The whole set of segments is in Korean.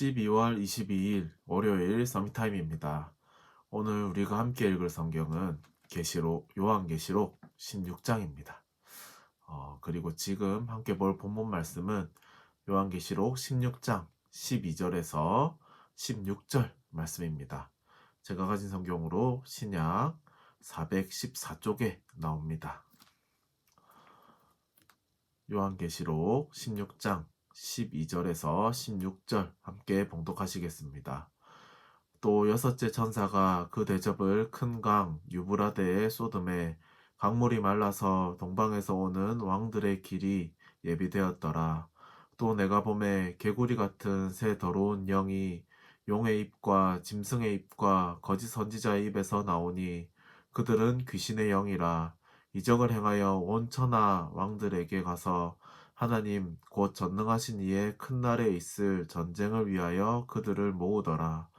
12월 22일 월요일 서밋타임입니다. 오늘 우리가 함께 읽을 성경은 계시록 요한계시록 16장입니다. 어, 그리고 지금 함께 볼 본문 말씀은 요한계시록 16장 12절에서 16절 말씀입니다. 제가 가진 성경으로 신약 414쪽에 나옵니다. 요한계시록 16장 12절에서 16절 함께 봉독하시겠습니다. 또 여섯째 천사가 그 대접을 큰 강 유브라데에 쏟음에 강물이 말라서 동방에서 오는 왕들의 길이 예비되었더라. 또 내가 봄에 개구리 같은 새 더러운 영이 용의 입과 짐승의 입과 거짓 선지자의 입에서 나오니 그들은 귀신의 영이라 이적을 행하여 온 천하 왕들에게 가서 하나님 곧 전능하신 이의 큰 날에 있을 전쟁을 위하여 그들을 모으더라.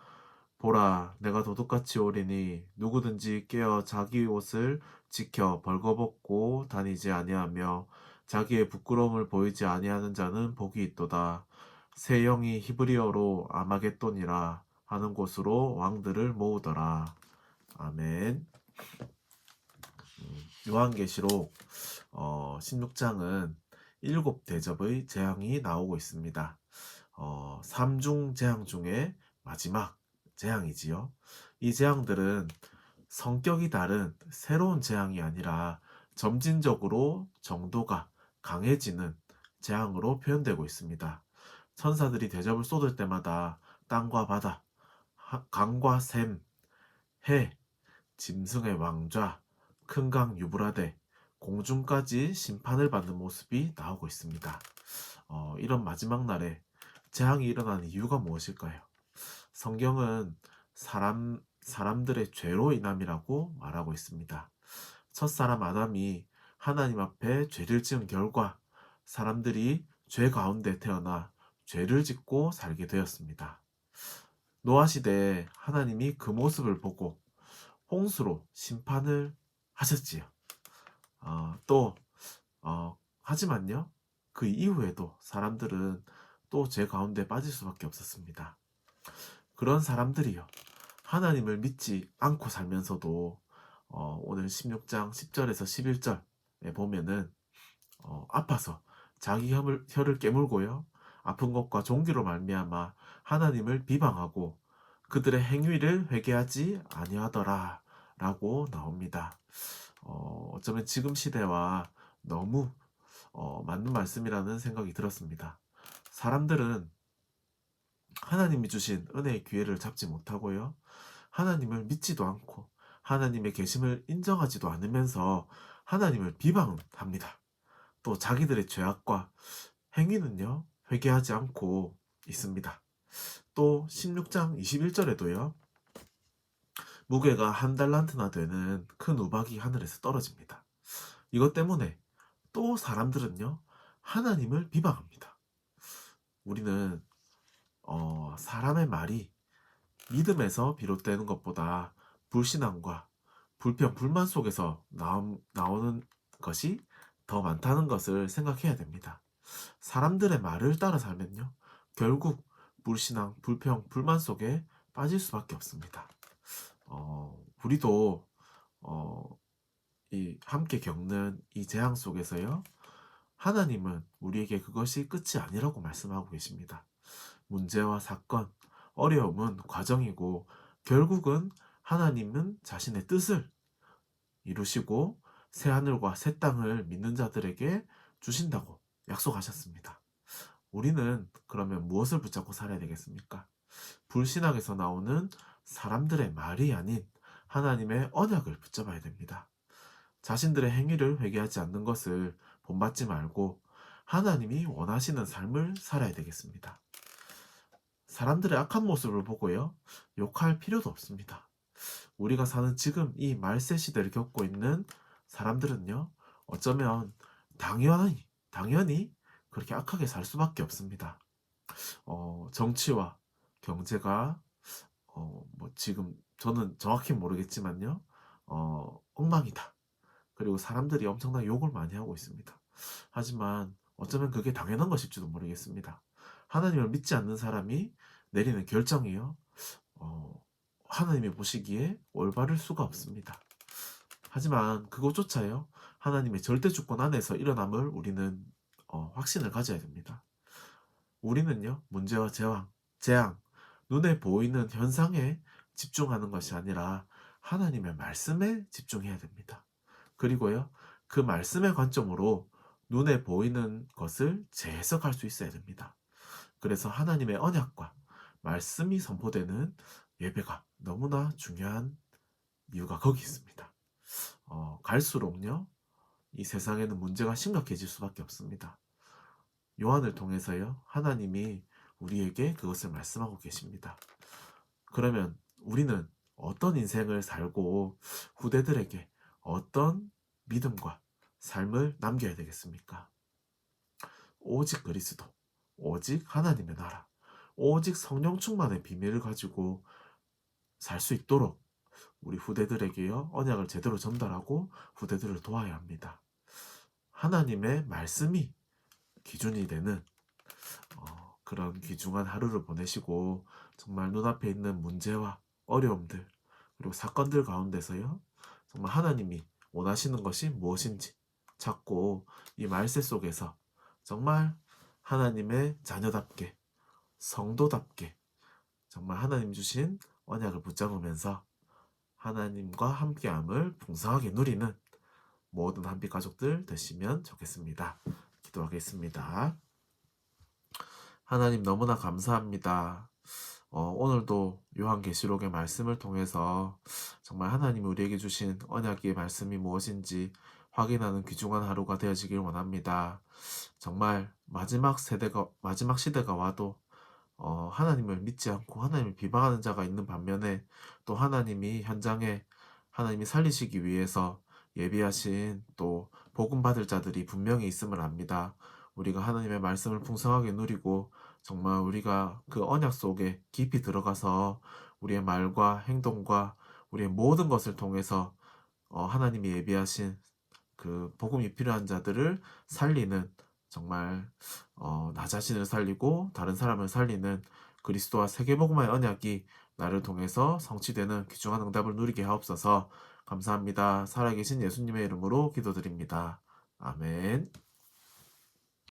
보라, 내가 도둑같이 오리니 누구든지 깨어 자기 옷을 지켜 벌거벗고 다니지 아니하며 자기의 부끄러움을 보이지 아니하는 자는 복이 있도다. 새 영이 히브리어로 아마겟돈이라 하는 곳으로 왕들을 모으더라. 아멘. 음, 요한계시록 어, 16장은 일곱 대접의 재앙이 나오고 있습니다. 어, 삼중 재앙 중에 마지막 재앙이지요. 이 재앙들은 성격이 다른 새로운 재앙이 아니라 점진적으로 정도가 강해지는 재앙으로 표현되고 있습니다. 천사들이 대접을 쏟을 때마다 땅과 바다, 강과 샘, 해, 짐승의 왕좌, 큰 강 유브라데, 공중까지 심판을 받는 모습이 나오고 있습니다. 어, 이런 마지막 날에 재앙이 일어나는 이유가 무엇일까요? 성경은 사람, 사람들의 죄로 인함이라고 말하고 있습니다. 첫사람 아담이 하나님 앞에 죄를 지은 결과 사람들이 죄 가운데 태어나 죄를 짓고 살게 되었습니다. 노아 시대에 하나님이 그 모습을 보고 홍수로 심판을 하셨지요. 어, 또 어, 하지만요 그 이후에도 사람들은 또죄 가운데 빠질 수밖에 없었습니다. 그런 사람들이요 하나님을 믿지 않고 살면서도 어, 오늘 16장 10절에서 11절에 보면은 어, 아파서 자기 혀를, 혀를 깨물고요 아픈 것과 종기로 말미암아 하나님을 비방하고 그들의 행위를 회개하지 아니하더라 라고 나옵니다. 어, 어쩌면 지금 시대와 너무 어, 맞는 말씀이라는 생각이 들었습니다. 사람들은 하나님이 주신 은혜의 기회를 잡지 못하고요. 하나님을 믿지도 않고 하나님의 계심을 인정하지도 않으면서 하나님을 비방합니다. 또 자기들의 죄악과 행위는요, 회개하지 않고 있습니다. 또 16장 21절에도요, 무게가 한 달란트나 되는 큰 우박이 하늘에서 떨어집니다. 이것 때문에 또 사람들은요, 하나님을 비방합니다. 우리는, 어, 사람의 말이 믿음에서 비롯되는 것보다 불신앙과 불평, 불만 속에서 나오, 나오는 것이 더 많다는 것을 생각해야 됩니다. 사람들의 말을 따라 살면요, 결국 불신앙, 불평, 불만 속에 빠질 수밖에 없습니다. 어, 우리도 어, 이 함께 겪는 이 재앙 속에서요. 하나님은 우리에게 그것이 끝이 아니라고 말씀하고 계십니다. 문제와 사건, 어려움은 과정이고 결국은 하나님은 자신의 뜻을 이루시고 새 하늘과 새 땅을 믿는 자들에게 주신다고 약속하셨습니다. 우리는 그러면 무엇을 붙잡고 살아야 되겠습니까? 불신앙에서 나오는 사람들의 말이 아닌 하나님의 언약을 붙잡아야 됩니다. 자신들의 행위를 회개하지 않는 것을 본받지 말고 하나님이 원하시는 삶을 살아야 되겠습니다. 사람들의 악한 모습을 보고요, 욕할 필요도 없습니다. 우리가 사는 지금 이 말세 시대를 겪고 있는 사람들은요, 어쩌면 당연히, 당연히 그렇게 악하게 살 수밖에 없습니다. 어, 정치와 경제가 어, 뭐 지금 저는 정확히 모르겠지만요. 어, 엉망이다. 그리고 사람들이 엄청난 욕을 많이 하고 있습니다. 하지만 어쩌면 그게 당연한 것일지도 모르겠습니다. 하나님을 믿지 않는 사람이 내리는 결정이요. 어, 하나님이 보시기에 올바를 수가 없습니다. 하지만 그것조차요. 하나님의 절대 주권 안에서 일어남을 우리는 어, 확신을 가져야 됩니다. 우리는요. 문제와 재앙, 재앙, 눈에 보이는 현상에 집중하는 것이 아니라 하나님의 말씀에 집중해야 됩니다. 그리고요. 그 말씀의 관점으로 눈에 보이는 것을 재해석할 수 있어야 됩니다. 그래서 하나님의 언약과 말씀이 선포되는 예배가 너무나 중요한 이유가 거기 있습니다. 어, 갈수록요, 이 세상에는 문제가 심각해질 수밖에 없습니다. 요한을 통해서요, 하나님이 우리에게 그것을 말씀하고 계십니다. 그러면 우리는 어떤 인생을 살고 후대들에게 어떤 믿음과 삶을 남겨야 되겠습니까? 오직 그리스도, 오직 하나님의 나라, 오직 성령 충만의 비밀을 가지고 살 수 있도록 우리 후대들에게요 언약을 제대로 전달하고 후대들을 도와야 합니다. 하나님의 말씀이 기준이 되는 어, 그런 귀중한 하루를 보내시고 정말 눈앞에 있는 문제와 어려움들 그리고 사건들 가운데서요 정말 하나님이 원하시는 것이 무엇인지 찾고 이 말세 속에서 정말 하나님의 자녀답게 성도답게 정말 하나님 주신 언약을 붙잡으면서 하나님과 함께함을 풍성하게 누리는 모든 한빛 가족들 되시면 좋겠습니다. 기도하겠습니다. 하나님 너무나 감사합니다. 어, 오늘도 요한계시록의 말씀을 통해서 정말 하나님이 우리에게 주신 언약의 말씀이 무엇인지 확인하는 귀중한 하루가 되어지길 원합니다. 정말 마지막 세대가 마지막 시대가 와도 어, 하나님을 믿지 않고 하나님을 비방하는 자가 있는 반면에 또 하나님이 현장에 하나님이 살리시기 위해서 예비하신 또 복음 받을 자들이 분명히 있음을 압니다. 우리가 하나님의 말씀을 풍성하게 누리고 정말 우리가 그 언약 속에 깊이 들어가서 우리의 말과 행동과 우리의 모든 것을 통해서 어, 하나님이 예비하신 그 복음이 필요한 자들을 살리는 정말 어, 나 자신을 살리고 다른 사람을 살리는 그리스도와 세계복음의 언약이 나를 통해서 성취되는 귀중한 응답을 누리게 하옵소서 감사합니다. 살아계신 예수님의 이름으로 기도드립니다. 아멘.